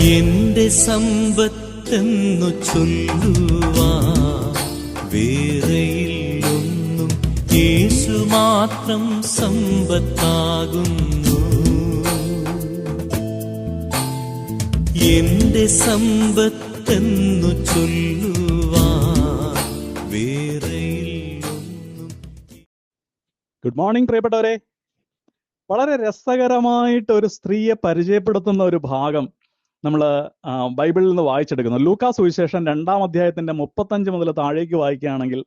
എന്റെ സമ്പത്തെന്നു ചൊല്ലുവാ വേറെയില്ലൊന്നും യേശു മാത്രം സമ്പത്താകുന്നു. എന്റെ സമ്പത്തെന്നു ചൊല്ലുവാ വേറെയില്ലൊന്നും ഗുഡ് മോർണിംഗ് പ്രിയപ്പെട്ടവരെ. വളരെ രസകരമായിട്ട് ഒരു സ്ത്രീയെ പരിചയപ്പെടുത്തുന്ന ഒരു ഭാഗം നമ്മൾ ബൈബിളിൽ നിന്ന് വായിച്ചെടുക്കുന്നത് ലൂക്കാ സുവിശേഷം രണ്ടാം അധ്യായത്തിന്റെ മുപ്പത്തഞ്ച് മുതൽ താഴേക്ക് വായിക്കുകയാണെങ്കിൽ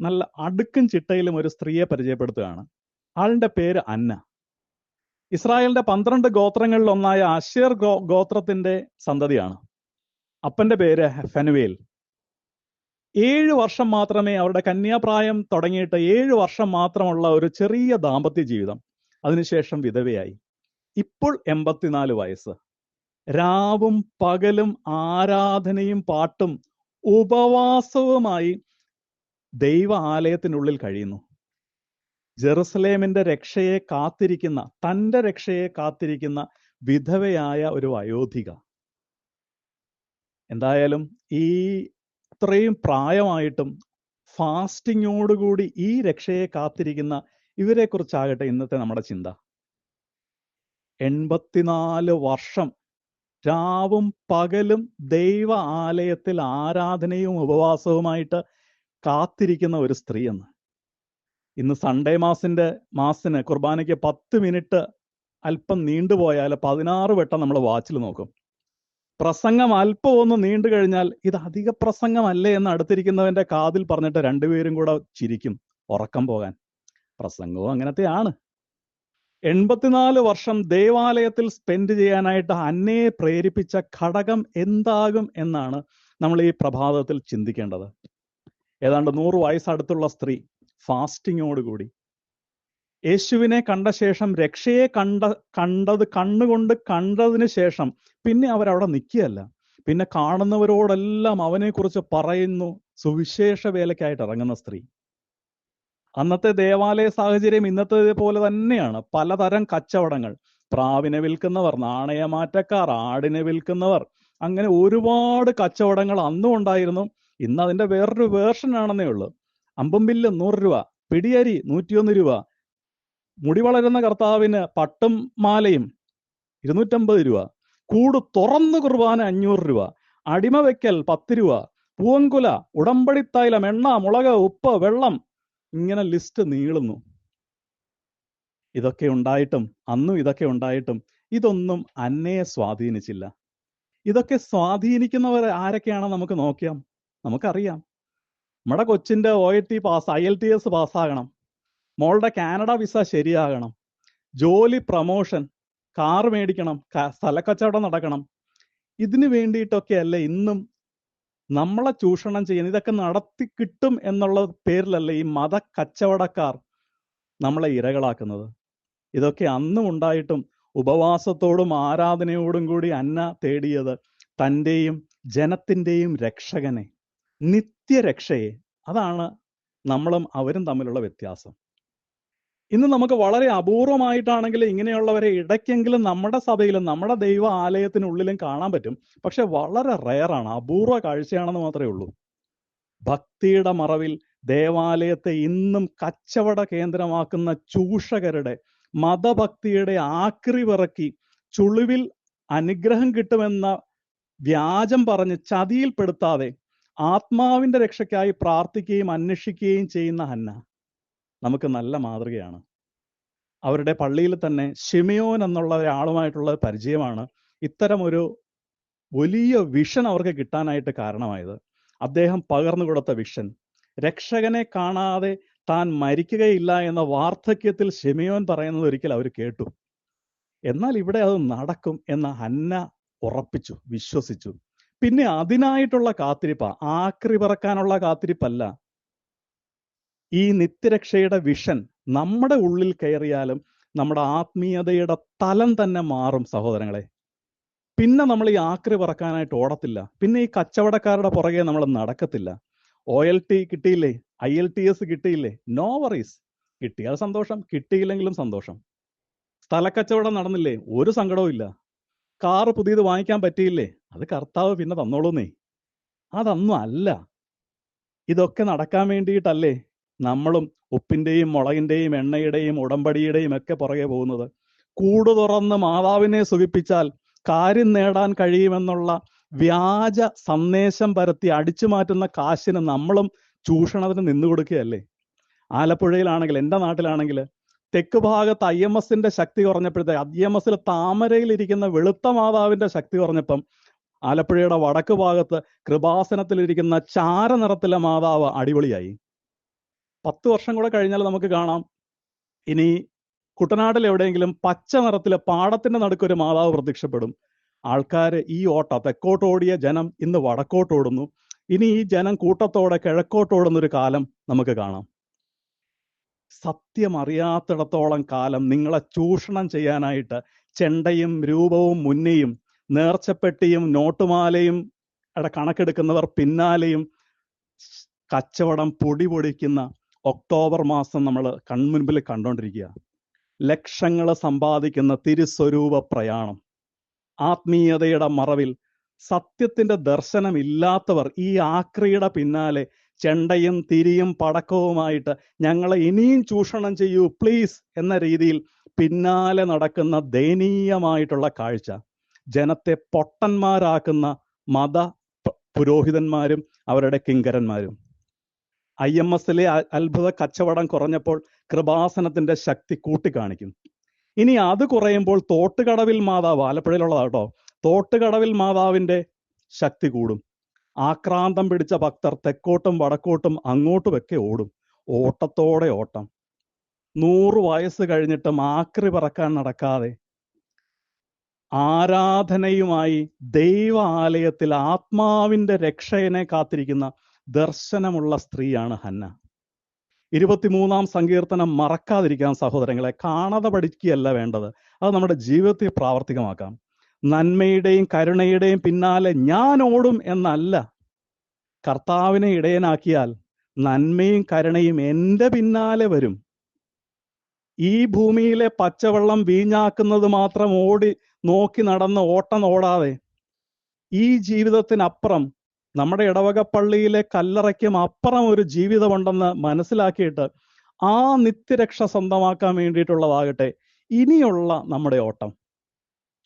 നല്ല അടുക്കും ചിട്ടയിലും ഒരു സ്ത്രീയെ പരിചയപ്പെടുത്തുകയാണ്. ആളിന്റെ പേര് അന്ന. ഇസ്രായേലിന്റെ പന്ത്രണ്ട് ഗോത്രങ്ങളിൽ ഒന്നായ അഷേർ ഗോ ഗോത്രത്തിന്റെ സന്തതിയാണ്. അപ്പന്റെ പേര് ഫെനുവേൽ ഏഴ് വർഷം മാത്രമേ അവരുടെ കന്യാപ്രായം തുടങ്ങിയിട്ട് ഏഴ് വർഷം മാത്രമുള്ള ഒരു ചെറിയ ദാമ്പത്യ ജീവിതം. അതിനുശേഷം വിധവയായി. ഇപ്പോൾ എൺപത്തിനാല് വയസ്സ്. രാവും പകലും ആരാധനയും പാട്ടും ഉപവാസവുമായി ദൈവ ആലയത്തിനുള്ളിൽ കഴിയുന്നു. ജെറുസലേമിന്റെ രക്ഷയെ കാത്തിരിക്കുന്ന തന്റെ രക്ഷയെ കാത്തിരിക്കുന്ന വിധവയായ ഒരു വയോധിക. എന്തായാലും ഈ ഇത്രയും പ്രായമായിട്ടും ഫാസ്റ്റിങ്ങോടുകൂടി ഈ രക്ഷയെ കാത്തിരിക്കുന്ന ഇവരെ കുറിച്ചാകട്ടെ ഇന്നത്തെ നമ്മുടെ ചിന്ത. എൺപത്തിനാല് വർഷം രാവും പകലും ദൈവ ആലയത്തിൽ ആരാധനയും ഉപവാസവുമായിട്ട് കാത്തിരിക്കുന്ന ഒരു സ്ത്രീ എന്ന്. ഇന്ന് സൺഡേ മാസിന്റെ മാസിന് കുർബാനയ്ക്ക് പത്ത് മിനിറ്റ് അല്പം നീണ്ടുപോയാൽ പതിനാറ് വട്ടം നമ്മൾ വാച്ചിൽ നോക്കും. പ്രസംഗം അല്പം ഒന്ന് നീണ്ടു കഴിഞ്ഞാൽ ഇത് അധിക പ്രസംഗമല്ലേ എന്ന് അടുത്തിരിക്കുന്നവന്റെ കാതിൽ പറഞ്ഞിട്ട് രണ്ടുപേരും കൂടെ ചിരിക്കും ഉറക്കം പോകാൻ. പ്രസംഗവും അങ്ങനത്തെയാണ്. എൺപത്തിനാല് വർഷം ദേവാലയത്തിൽ സ്പെൻഡ് ചെയ്യാനായിട്ട് അന്നയെ പ്രേരിപ്പിച്ച ഘടകം എന്താകും എന്നാണ് നമ്മൾ ഈ പ്രഭാതത്തിൽ ചിന്തിക്കേണ്ടത്. ഏതാണ്ട് നൂറ് വയസ്സടുത്തുള്ള സ്ത്രീ ഫാസ്റ്റിങ്ങോടുകൂടി യേശുവിനെ കണ്ട ശേഷം രക്ഷയെ കണ്ട കണ്ടത് കണ്ണുകൊണ്ട് കണ്ടതിന് ശേഷം പിന്നെ അവരവിടെ നിൽക്കുകയല്ല. പിന്നെ കാണുന്നവരോടെല്ലാം അവനെക്കുറിച്ച് പറയുന്നു. സുവിശേഷ വേലയ്ക്കായിട്ട് ഇറങ്ങുന്ന സ്ത്രീ. അന്നത്തെ ദേവാലയ സാഹചര്യം ഇന്നത്തെ പോലെ തന്നെയാണ്. പലതരം കച്ചവടങ്ങൾ. പ്രാവിനെ വിൽക്കുന്നവർ നാണയമാറ്റക്കാർ ആടിനെ വിൽക്കുന്നവർ അങ്ങനെ ഒരുപാട് കച്ചവടങ്ങൾ അന്നും ഉണ്ടായിരുന്നു. ഇന്ന് അതിന്റെ വേറൊരു വേർഷൻ ആണെന്നേ ഉള്ളൂ. ബില്ല് നൂറ് രൂപ പിടിയരി നൂറ്റിയൊന്ന് രൂപ മുടി വളരുന്ന കർത്താവിന് പട്ടും മാലയും ഇരുന്നൂറ്റമ്പത് രൂപ കൂട് തുറന്നു കുർബാന അഞ്ഞൂറ് രൂപ അടിമ വെക്കൽ പത്ത് രൂപ പൂവങ്കുല ഉടമ്പടി തൈലം എണ്ണ മുളക് ഉപ്പ് വെള്ളം ഇങ്ങനെ ലിസ്റ്റ് നീളുന്നു. ഇതൊക്കെ ഉണ്ടായിട്ടും അന്നും ഇതൊക്കെ ഉണ്ടായിട്ടും ഇതൊന്നും അന്നയെ സ്വാധീനിച്ചില്ല. ഇതൊക്കെ സ്വാധീനിക്കുന്നവർ ആരൊക്കെയാണെന്ന് നമുക്ക് നോക്കിയാം. നമുക്കറിയാം. നമ്മുടെ കൊച്ചിന്റെ O A T pass I L T S പാസ്സാകണം. മോളുടെ കാനഡ വിസ ശരിയാകണം. ജോലി പ്രമോഷൻ കാർ മേടിക്കണം സ്ഥലക്കച്ചവടം നടക്കണം. ഇതിനു വേണ്ടിയിട്ടൊക്കെ അല്ലേ ഇന്നും നമ്മളെ ചൂഷണം ചെയ്യുന്ന ഇതൊക്കെ നടത്തി കിട്ടും എന്നുള്ള പേരിലല്ല ഈ മത കച്ചവടക്കാർ നമ്മളെ ഇരകളാക്കുന്നത്. ഇതൊക്കെ അന്നും ഉണ്ടായിട്ടും ഉപവാസത്തോടും ആരാധനയോടും കൂടി അന്ന തേടിയത് തന്റെയും ജനത്തിന്റെയും രക്ഷകനെ നിത്യരക്ഷയെ. അതാണ് നമ്മളും അവരും തമ്മിലുള്ള വ്യത്യാസം. ഇന്ന് നമുക്ക് വളരെ അപൂർവമായിട്ടാണെങ്കിൽ ഇങ്ങനെയുള്ളവരെ ഇടയ്ക്കെങ്കിലും നമ്മുടെ സഭയിലും നമ്മുടെ ദൈവ ആലയത്തിനുള്ളിലും കാണാൻ പറ്റും. പക്ഷെ വളരെ റെയറാണ് അപൂർവ കാഴ്ചയാണെന്ന് മാത്രമേ ഉള്ളൂ. ഭക്തിയുടെ മറവിൽ ദേവാലയത്തെ ഇന്നും കച്ചവട കേന്ദ്രമാക്കുന്ന ചൂഷകരുടെ മതഭക്തിയുടെ ആക്രി പിറക്കി ചുളിവിൽ അനുഗ്രഹം കിട്ടുമെന്ന വ്യാജം പറഞ്ഞ് ചതിയിൽപ്പെടുത്താതെ ആത്മാവിന്റെ രക്ഷയ്ക്കായി പ്രാർത്ഥിക്കുകയും അന്വേഷിക്കുകയും ചെയ്യുന്ന ഹന്ന. നമുക്ക് നല്ല മാതൃകയാണ്. അവരുടെ പള്ളിയിൽ തന്നെ ഷിമിയോൻ എന്നുള്ള ഒരാളുമായിട്ടുള്ള പരിചയമാണ് ഇത്തരം ഒരു വലിയ വിഷൻ അവർക്ക് കിട്ടാനായിട്ട് കാരണമായത്. അദ്ദേഹം പകർന്നു കൊടുത്ത വിഷൻ രക്ഷകനെ കാണാതെ താൻ മരിക്കുകയില്ല എന്ന വാർദ്ധക്യത്തിൽ ഷിമിയോൻ പറയുന്നത് ഒരിക്കൽ അവർ കേട്ടു. എന്നാൽ ഇവിടെ അത് നടക്കും എന്ന ഹന്ന ഉറപ്പിച്ചു വിശ്വസിച്ചു. പിന്നെ അതിനായിട്ടുള്ള കാത്തിരിപ്പ ആക്രി പറക്കാനുള്ള കാത്തിരിപ്പല്ല ഈ നിത്യരക്ഷയുടെ വിഷൻ നമ്മുടെ ഉള്ളിൽ കയറിയാലും നമ്മുടെ ആത്മീയതയുടെ തലം തന്നെ മാറും സഹോദരങ്ങളെ. പിന്നെ നമ്മൾ ഈ ആക്രി പറക്കാനായിട്ട് ഓടത്തില്ല. പിന്നെ ഈ കച്ചവടക്കാരുടെ പുറകെ നമ്മൾ നടക്കത്തില്ല. ഒ എൽ ടി കിട്ടിയില്ലേ? ഐ എൽ ടി എസ് കിട്ടിയില്ലേ? നോ വറീസ് കിട്ടിയാൽ സന്തോഷം കിട്ടിയില്ലെങ്കിലും സന്തോഷം. സ്ഥലക്കച്ചവടം നടന്നില്ലേ? ഒരു സങ്കടവും ഇല്ല. കാറ് പുതിയത് വാങ്ങിക്കാൻ പറ്റിയില്ലേ? അത് കർത്താവ് പിന്നെ തന്നോളൂന്നേ. അതൊന്നും അല്ല. ഇതൊക്കെ നടക്കാൻ വേണ്ടിയിട്ടല്ലേ? നമ്മളും ഉപ്പിന്റെയും മുളകിന്റെയും എണ്ണയുടെയും ഉടമ്പടിയുടെയും ഒക്കെ പുറകെ പോകുന്നത്. കൂട് തുറന്ന് മാതാവിനെ സുഖിപ്പിച്ചാൽ കാര്യം നേടാൻ കഴിയുമെന്നുള്ള വ്യാജ സന്ദേശം പരത്തി അടിച്ചു മാറ്റുന്ന കാശിന് നമ്മളും ചൂഷണത്തിന് നിന്നു കൊടുക്കുകയല്ലേ? ആലപ്പുഴയിലാണെങ്കിൽ എന്റെ നാട്ടിലാണെങ്കിൽ തെക്ക് ഭാഗത്ത് ഐ എം എസിന്റെ ശക്തി കുറഞ്ഞപ്പോഴത്തെ ഐ എം എസിൽ താമരയിലിരിക്കുന്ന വെളുത്ത മാതാവിന്റെ ശക്തി കുറഞ്ഞപ്പം ആലപ്പുഴയുടെ വടക്ക് ഭാഗത്ത് കൃപാസനത്തിലിരിക്കുന്ന ചാരനിറത്തിലെ മാതാവ് അടിപൊളിയായി. പത്ത് വർഷം കൂടെ കഴിഞ്ഞാൽ നമുക്ക് കാണാം. ഇനി കുട്ടനാട്ടിൽ എവിടെയെങ്കിലും പച്ച നിറത്തിലെ പാടത്തിന്റെ നടുക്കൊരു മാതാവ് പ്രത്യക്ഷപ്പെടും. ആൾക്കാർ ഈ ഓട്ട തെക്കോട്ടോടിയ ജനം ഇന്ന് വടക്കോട്ടോടുന്നു. ഇനി ഈ ജനം കൂട്ടത്തോടെ കിഴക്കോട്ടോടുന്ന ഒരു കാലം നമുക്ക് കാണാം. സത്യം അറിയാത്തിടത്തോളം കാലം നിങ്ങളെ ചൂഷണം ചെയ്യാനായിട്ട് ചെണ്ടയും രൂപവും മുന്നയും നേർച്ചപ്പെട്ടിയും നോട്ടുമാലയും കണക്കെടുക്കുന്നവർ പിന്നാലെയും കച്ചവടം പൊടി പൊടിക്കുന്ന ഒക്ടോബർ മാസം നമ്മൾ കൺമുൻപിൽ കണ്ടുകൊണ്ടിരിക്കുക ലക്ഷങ്ങൾ സമ്പാദിക്കുന്ന തിരുസ്വരൂപ പ്രയാണം. ആത്മീയതയുടെ മറവിൽ സത്യത്തിന്റെ ദർശനമില്ലാത്തവർ ഈ ആക്രിയുടെ പിന്നാലെ ചെണ്ടയും തിരിയും പടക്കവുമായിട്ട് ഞങ്ങളെ ഇനിയും ചൂഷണം ചെയ്യൂ പ്ലീസ് എന്ന രീതിയിൽ പിന്നാലെ നടക്കുന്ന ദയനീയമായിട്ടുള്ള കാഴ്ച. ജനത്തെ പൊട്ടന്മാരാക്കുന്ന മത പുരോഹിതന്മാരും അവരുടെ കിങ്കരന്മാരും. ഐ എം എസിലെ അത്ഭുത കച്ചവടം കുറഞ്ഞപ്പോൾ കൃപാസനത്തിന്റെ ശക്തി കൂട്ടിക്കാണിക്കും. ഇനി അത് കുറയുമ്പോൾ തോട്ടുകടവിൽ മാതാവ് ആലപ്പുഴയിലുള്ളതാട്ടോ തോട്ടുകടവിൽ മാതാവിന്റെ ശക്തി കൂടും. ആക്രാന്തം പിടിച്ച ഭക്തർ തെക്കോട്ടും വടക്കോട്ടും അങ്ങോട്ടുമൊക്കെ ഓടും. ഓട്ടത്തോടെ ഓട്ടം. നൂറ് വയസ്സ് കഴിഞ്ഞിട്ടും ആക്രി പറക്കാൻ നടക്കാതെ ആരാധനയുമായി ദൈവ ആലയത്തിൽ ആത്മാവിന്റെ രക്ഷയനെ കാത്തിരിക്കുന്ന ദർശനമുള്ള സ്ത്രീയാണ് ഹന്ന. ഇരുപത്തിമൂന്നാം സങ്കീർത്തനം മറക്കാതിരിക്കാൻ സഹോദരങ്ങളെ കാണാതെ പഠിക്കുകയല്ല വേണ്ടത്. അത് നമ്മുടെ ജീവിതത്തെ പ്രാവർത്തികമാക്കാം. നന്മയുടെയും കരുണയുടെയും പിന്നാലെ ഞാൻ ഓടും എന്നല്ല. കർത്താവിനെ ഇടയനാക്കിയാൽ നന്മയും കരുണയും എന്റെ പിന്നാലെ വരും. ഈ ഭൂമിയിലെ പച്ചവെള്ളം വീഞ്ഞാക്കുന്നത് മാത്രം ഓടി നോക്കി നടന്ന് ഓട്ടം ഓടാതെ ഈ ജീവിതത്തിനപ്പുറം നമ്മുടെ ഇടവക പള്ളിയിലെ കല്ലറയ്ക്കും അപ്പുറം ഒരു ജീവിതമുണ്ടെന്ന് മനസ്സിലാക്കിയിട്ട് ആ നിത്യരക്ഷ സ്വന്തമാക്കാൻ വേണ്ടിയിട്ടുള്ളതാകട്ടെ ഇനിയുള്ള നമ്മുടെ ഓട്ടം.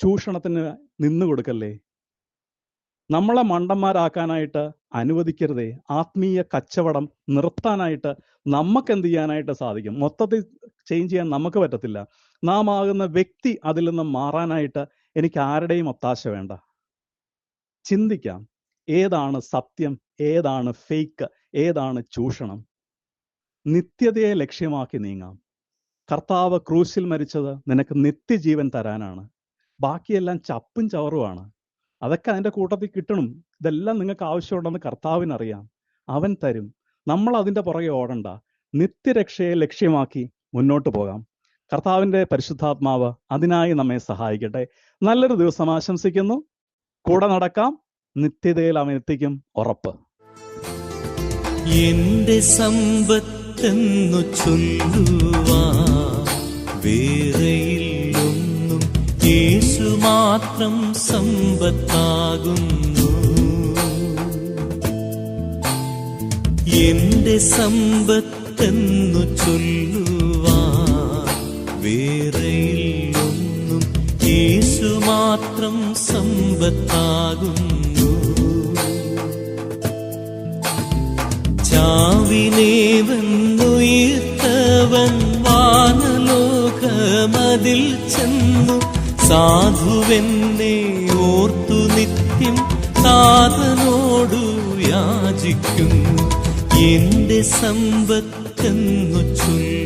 ചൂഷണത്തിന് നിന്നു കൊടുക്കല്ലേ? നമ്മളെ മണ്ടന്മാരാക്കാനായിട്ട് അനുവദിക്കരുതേ. ആത്മീയ കച്ചവടം നിർത്താനായിട്ട് നമുക്ക് എന്ത് ചെയ്യാനായിട്ട് സാധിക്കും? മൊത്തത്തിൽ ചേഞ്ച് ചെയ്യാൻ നമുക്ക് പറ്റത്തില്ല. നാം ആകുന്ന വ്യക്തി അതിൽ നിന്ന് മാറാനായിട്ട് എനിക്ക് ആരുടെയും ഒത്താശ വേണ്ട. ചിന്തിക്കാം. ഏതാണ് സത്യം? ഏതാണ് ഫേക്ക് ഏതാണ് ചൂഷണം? നിത്യതയെ ലക്ഷ്യമാക്കി നീങ്ങാം. കർത്താവ് ക്രൂശിൽ മരിച്ചത് നിനക്ക് നിത്യജീവൻ തരാനാണ്. ബാക്കിയെല്ലാം ചപ്പും ചവറുമാണ്. അതൊക്കെ അതിന്റെ കൂട്ടത്തിൽ കിട്ടണം. ഇതെല്ലാം നിങ്ങൾക്ക് ആവശ്യമുണ്ടെന്ന് കർത്താവിനറിയാം. അവൻ തരും. നമ്മൾ അതിന്റെ പുറകെ ഓടണ്ട. നിത്യരക്ഷയെ ലക്ഷ്യമാക്കി മുന്നോട്ട് പോകാം. കർത്താവിന്റെ പരിശുദ്ധാത്മാവ് അതിനായി നമ്മെ സഹായിക്കട്ടെ. നല്ലൊരു ദിവസം ആശംസിക്കുന്നു. കൂടെ നടക്കാം. നിത്യതയിൽ അവൻ ഉറപ്പ്. എന്റെ സമ്പത്തെന്നു ചൊല്ലുവാ വേറെയില്ലൊന്നും യേശു മാത്രം സമ്പത്താകുന്നു. എന്റെ സമ്പത്തെന്നു ചൊല്ലുവാ വേറെയില്ലൊന്നും യേശു മാത്രം സമ്പത്താകുന്നു. ചാവിനെ വന്നുയർത്തവൻ വാനലോകമതിൽ ചെന്നു. സാധുവെന്നെ ഓർത്തു നിത്യം സാധനോടു യാചിക്കുന്നു. എന്റെ സമ്പത്തെന്നു ചൊല്ലുവാൻ